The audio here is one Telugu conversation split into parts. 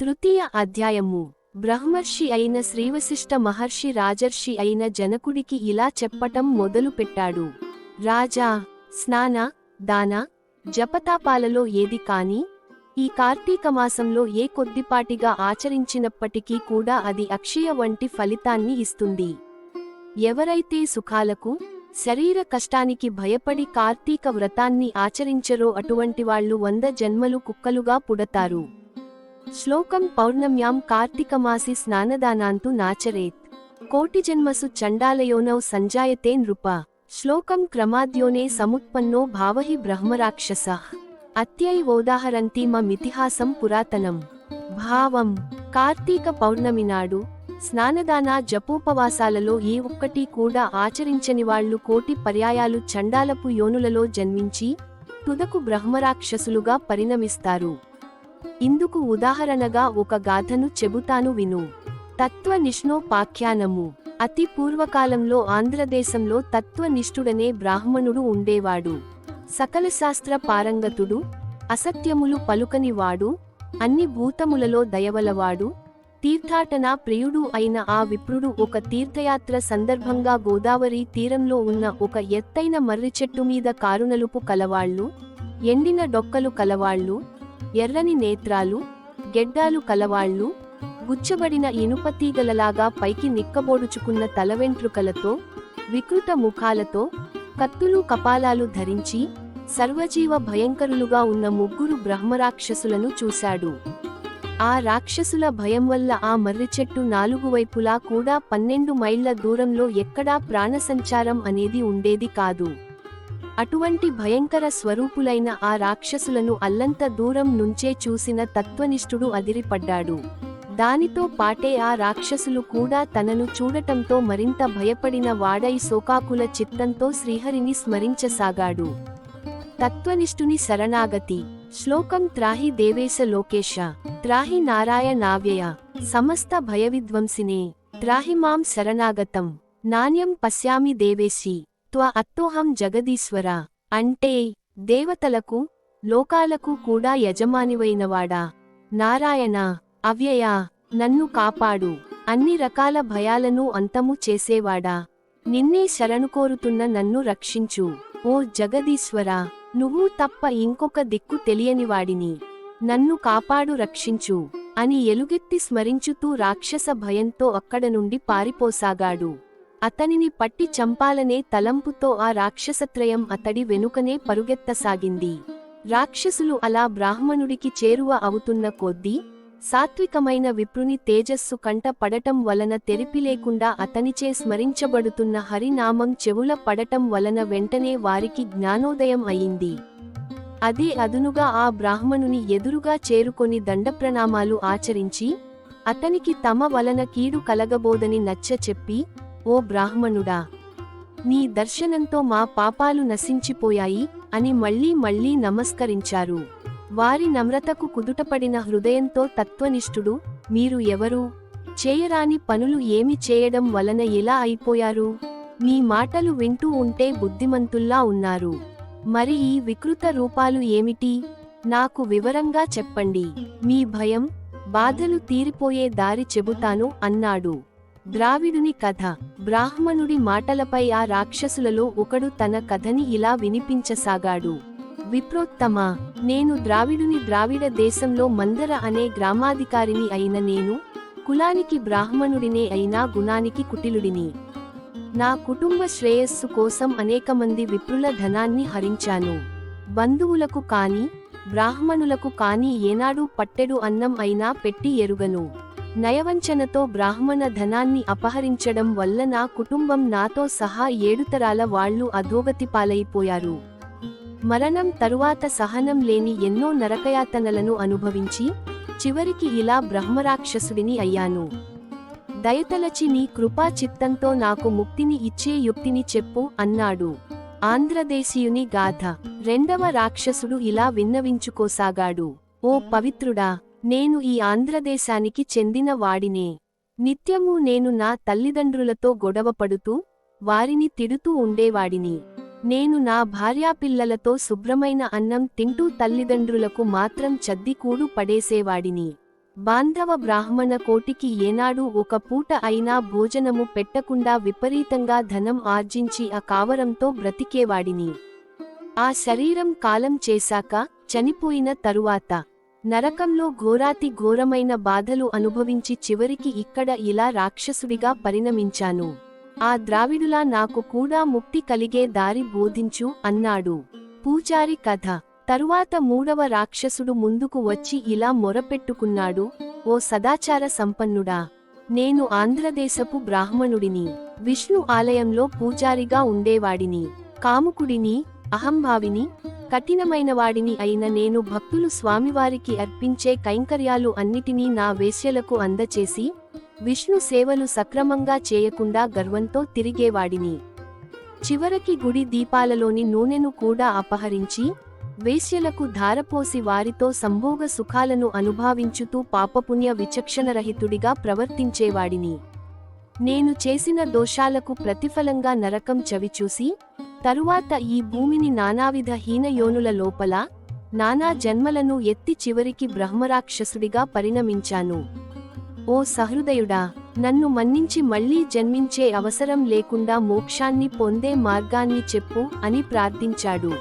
తృతీయ అధ్యాయము. బ్రహ్మర్షి అయిన శ్రీవశిష్ట మహర్షి రాజర్షి అయిన జనకుడికి ఇలా చెప్పటం మొదలుపెట్టాడు రాజా స్నాన దాన జపతాపాలలో ఏది కాని ఈ కార్తీక మాసంలో ఏ కొద్దిపాటిగా ఆచరించినప్పటికీ కూడా అది అక్షయ వంటి ఫలితాన్ని ఇస్తుంది. ఎవరైతే సుఖాలకు శరీర కష్టానికి భయపడి కార్తీక వ్రతాన్ని ఆచరించరో అటువంటి వాళ్ళు వంద జన్మలు కుక్కలుగా పుడతారు. శ్లోకం పౌర్ణమ్యాం కార్తీకమాసి స్నానదానాంతు నాచరేత్. కోటి జన్మసు చండాలయోనౌ సంజాయతే నృప. శ్లోకం క్రమాద్యోనే సముత్పన్నో భావహి బ్రహ్మరాక్షస. అత్యైవోదాహరంతి మమితిహాసం పురాతనం. భావం. కార్తీక పౌర్ణమి నాడు స్నానదాన జపోపవాసాలలో ఏ ఒక్కటి కూడా ఆచరించని వాళ్ళు కోటి పర్యాయాలు చండాలపు యోనులలో జన్మించి తుదకు బ్రహ్మరాక్షసులుగా పరిణమిస్తారు. ఇందుకు ఉదాహరణగా ఒక గాథను చెబుతాను విను. తత్వ నిష్ణోపాఖ్యానము అతి పూర్వకాలంలో ఆంధ్రదేశంలో తత్వనిష్ఠుడనే బ్రాహ్మణుడు ఉండేవాడు. సకల శాస్త్ర పారంగతుడు అసత్యములు పలుకనివాడు అన్ని భూతములలో దయవలవాడు తీర్థాటన ప్రియుడు అయిన ఆ విప్రుడు ఒక తీర్థయాత్ర సందర్భంగా గోదావరి తీరంలో ఉన్న ఒక ఎత్తైన మర్రి చెట్టు మీద కారునలుపు కలవాళ్ళు ఎండిన డొక్కలు కలవాళ్ళు ఎర్రని నేత్రాలు గెడ్డాలు కలవాళ్ళు గుచ్చబడిన ఇనుపతీగలలాగా పైకి నిక్కబోడుచుకున్న తలవెంట్రుకలతో వికృత ముఖాలతో కత్తులు కపాలాలు ధరించి సర్వజీవ భయంకరులుగా ఉన్న ముగ్గురు బ్రహ్మరాక్షసులను చూశాడు. ఆ రాక్షసుల భయం వల్ల ఆ మర్రి చెట్టు నాలుగు వైపులా కూడా పన్నెండు మైళ్ళ దూరంలో ఎక్కడా ప్రాణసంచారం అనేది ఉండేది కాదు. అటువంటి భయంకర స్వరూపులైన ఆ రాక్షసులను అల్లంత దూరం నుంచే చూసిన తత్వనిష్ఠుడు అదిరిపడ్డాడు. దానితో పాటే ఆ రాక్షసులు కూడా తనను చూడటంతో మరింత భయపడిన వాడై శోకాకుల చిత్తంతో శ్రీహరిని స్మరించసాగాడు. తత్వనిష్ఠుని శరణాగతి. శ్లోకం త్రాహి దేవేశ లోకేశ. త్రాహి నారాయణావ్యయ సమస్త భయవిధ్వంసినే. త్రాహి మాం శరణాగతం. నాణ్యం పశ్యామి దేవేశి. త్వ అత్తోహం జగదీశ్వర. అంటే దేవతలకు లోకాలకు కూడా యజమానివైనవాడా? నారాయణ అవ్యయ నన్ను కాపాడు. అన్ని రకాల భయాలను అంతము చేసేవాడా? నిన్నే శరణు కోరుతున్న నన్ను రక్షించు. ఓ జగదీశ్వర నువ్వు తప్ప ఇంకొక దిక్కు తెలియనివాడిని. నన్ను కాపాడు రక్షించు అని ఎలుగెత్తి స్మరించుతూ రాక్షస భయంతో అక్కడ నుండి పారిపోసాగాడు. అతనిని పట్టి చంపాలనే తలంపుతో ఆ రాక్షసత్రయం అతడి వెనుకనే పరుగెత్తసాగింది. రాక్షసులు అలా బ్రాహ్మణుడికి చేరువ అవుతున్న కొద్దీ సాత్వికమైన విప్రుని తేజస్సు కంట పడటం వలన తెరిపి లేకుండా అతనిచే స్మరించబడుతున్న హరినామం చెవుల పడటం వలన వెంటనే వారికి జ్ఞానోదయం అయింది. అదే అదునుగా ఆ బ్రాహ్మణుని ఎదురుగా చేరుకొని దండప్రణామాలు ఆచరించి అతనికి తమ వలన కీడు కలగబోదని నచ్చ చెప్పి ఓ బ్రాహ్మణుడా! నీ దర్శనంతో మా పాపాలు నశించిపోయాయి అని మళ్ళీ మళ్ళీ నమస్కరించారు. వారి నమ్రతకు కుదుటపడిన హృదయంతో తత్వనిష్ఠుడు మీరు ఎవరు? చేయరాని పనులు ఏమి చేయడం వలన ఎలా అయిపోయారు? మీ మాటలు వింటూ ఉంటే బుద్ధిమంతుల్లా ఉన్నారు. మరి ఈ వికృత రూపాలు ఏమిటి? నాకు వివరంగా చెప్పండి. మీ భయం బాధలు తీరిపోయే దారి చెబుతాను అన్నాడు. ద్రావిడుని కథ. బ్రాహ్మణుడి మాటలపై ఆ రాక్షసులలో ఒకడు తన కథని ఇలా వినిపించసాగాడు. విప్రోత్తమ నేను ద్రావిడుని ద్రావిడ దేశంలో మందర అనే గ్రామాధికారిని అయిన నేను కులానికి బ్రాహ్మణుడినే అయినా గుణానికి కుటిలుడిని. నా కుటుంబ శ్రేయస్సు కోసం అనేక మంది విప్రుల ధనాన్ని హరించాను. బంధువులకు కాని బ్రాహ్మణులకు కాని ఏనాడు పట్టెడు అన్నం అయినా పెట్టి ఎరుగను. నయవంచనతో బ్రాహ్మణ ధనాన్ని అపహరించడం వల్ల నా కుటుంబం నాతో సహా ఏడుతరాల వాళ్ళు అధోగతి పాలైపోయారు మరణం తరువాత సహనం లేని ఎన్నో నరకయాతనలను అనుభవించి చివరికి ఇలా బ్రహ్మరాక్షసుడిని అయ్యాను. దయతలచి నీ కృపా చిత్తంతో నాకు ముక్తిని ఇచ్చే యుక్తిని చెప్పు అన్నాడు. ఆంధ్రదేశీయుని గాథ. రెండవ రాక్షసుడు ఇలా విన్నవించుకోసాగాడు. ఓ పవిత్రుడా! నేను ఈ ఆంధ్రదేశానికి చెందిన వాడినే. నిత్యము నేను నా తల్లిదండ్రులతో గొడవపడుతూ వారిని తిడుతూ ఉండేవాడిని. నేను నా భార్యాపిల్లలతో శుభ్రమైన అన్నం తింటూ తల్లిదండ్రులకు మాత్రం చద్దికూడు పడేసేవాడిని. బాంధవ బ్రాహ్మణ కోటికి ఏనాడు ఒక పూట అయినా భోజనము పెట్టకుండా విపరీతంగా ధనం ఆర్జించి ఆ కావరంతో బ్రతికేవాడిని. ఆ శరీరం కాలం చేశాక చనిపోయిన తరువాత నరకంలో ఘోరాతి ఘోరమైన బాధలు అనుభవించి చివరికి ఇక్కడ ఇలా రాక్షసుడిగా పరిణమించాను. ఆ ద్రావిడులా నాకు కూడా ముక్తి కలిగే దారి బోధించు అన్నాడు. పూజారి కథ. తరువాత మూడవ రాక్షసుడు ముందుకు వచ్చి ఇలా మొరపెట్టుకున్నాడు. ఓ సదాచార సంపన్నుడా! నేను ఆంధ్రదేశపు బ్రాహ్మణుడిని. విష్ణు ఆలయంలో పూజారిగా ఉండేవాడిని. కాముకుడిని అహంభావిని కఠినమైనవాడిని అయిన నేను భక్తులు స్వామివారికి అర్పించే కైంకర్యాలు అన్నిటినీ నా వేశ్యలకు అందచేసి విష్ణు సేవలు సక్రమంగా చేయకుండా గర్వంతో తిరిగేవాడిని. చివరికి గుడి దీపాలలోని నూనెను కూడా అపహరించి వేశ్యలకు ధారపోసి వారితో సంభోగ సుఖాలను అనుభావించుతూ పాపపుణ్య విచక్షణరహితుడిగా ప్రవర్తించేవాడిని. నేను చేసిన దోషాలకు ప్రతిఫలంగా నరకం చవిచూసి తరువాత ఈ భూమిని నానావిధ హీనయోనుల లోపల నానా జన్మలను ఎత్తి చివరికి బ్రహ్మరాక్షసుడిగా పరిణమించాను. ఓ సహృదయుడా నన్ను మన్నించి మళ్ళీ జన్మించే అవసరం లేకుండా మోక్షాన్ని పొందే మార్గాన్ని చెప్పు అని ప్రార్థించాడు.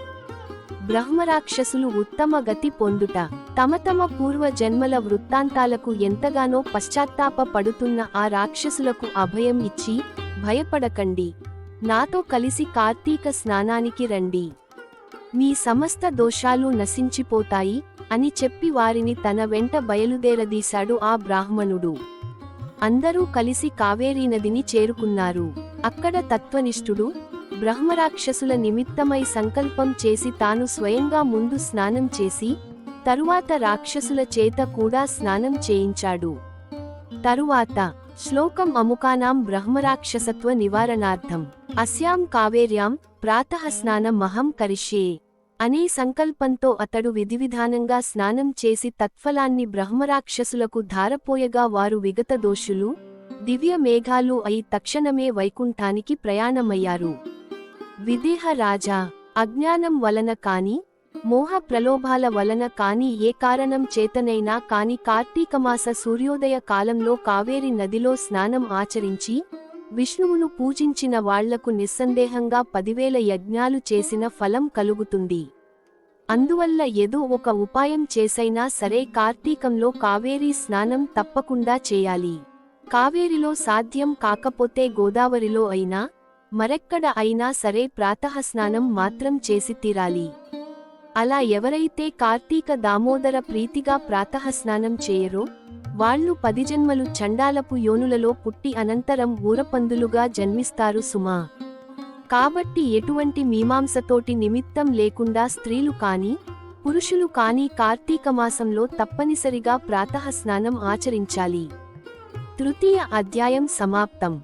బ్రహ్మరాక్షసులు ఉత్తమ గతి పొందుట తమ తమ పూర్వ జన్మల వృత్తాంతాలకు ఎంతగానో పశ్చాత్తాప పడుతున్న ఆ రాక్షసులకు అభయం ఇచ్చి భయపడకండి. నాతో కలిసి కార్తీక స్నానానికి రండి. మీ సమస్త దోషాలు నశించిపోతాయి అని చెప్పి వారిని తన వెంట బయలుదేరదీశాడు ఆ బ్రాహ్మణుడు. అందరూ కలిసి కావేరీ నదిని చేరుకున్నారు. అక్కడ తత్వనిష్ఠుడు బ్రహ్మరాక్షసుల నిమిత్తమై సంకల్పం చేసి తాను స్వయంగా ముందు స్నానం చేసి తరువాత రాక్షసుల చేత కూడా స్నానం చేయించాడు. తరువాత శ్లోకం అముకానాం బ్రహ్మరాక్షసత్వ నివారణార్థం. అస్యాం కావేర్యాం ప్రాతః స్నానమహం కరిష్యే. అనే సంకల్పంతో అతడు విధివిధానంగా స్నానం చేసి తత్ఫలాన్ని బ్రహ్మరాక్షసులకు ధారపోయగా వారు విగత దోషులు దివ్య మేఘాలు అయి తక్షణమే వైకుంఠానికి ప్రయాణమయ్యారు. విదేహ రాజా అజ్ఞానం వలన కాని మోహ ప్రలోభాల వలన కాని ఏ కారణం చేతనైనా కాని కార్తీకమాస సూర్యోదయ కాలంలో కావేరి నదిలో స్నానం ఆచరించి విష్ణువును పూజించిన వాళ్ళకు నిస్సందేహంగా పదివేల యజ్ఞాలు చేసిన ఫలం కలుగుతుంది. అందువల్ల ఏదో ఒక ఉపాయం చేసైనా సరే కార్తీకంలో కావేరీ స్నానం తప్పకుండా చేయాలి. కావేరిలో సాధ్యం కాకపోతే గోదావరిలో అయినా మరెక్కడ అయినా సరే ప్రాతఃస్నానం మాత్రం చేసి తీరాలి. అలా ఎవరైతే కార్తీక దామోదర ప్రీతిగా ప్రాతఃస్నానం చేయరో వాళ్ళు పది జన్మలు చండాలపు యోనులలో పుట్టి అనంతరం ఊరపందులుగా జన్మిస్తారు సుమా. కాబట్టి ఎటువంటి మీమాంసతోటి నిమిత్తం లేకుండా స్త్రీలు కాని పురుషులు కాని కార్తీక మాసంలో తప్పనిసరిగా ప్రాతఃస్నానం ఆచరించాలి. తృతీయ అధ్యాయం సమాప్తం.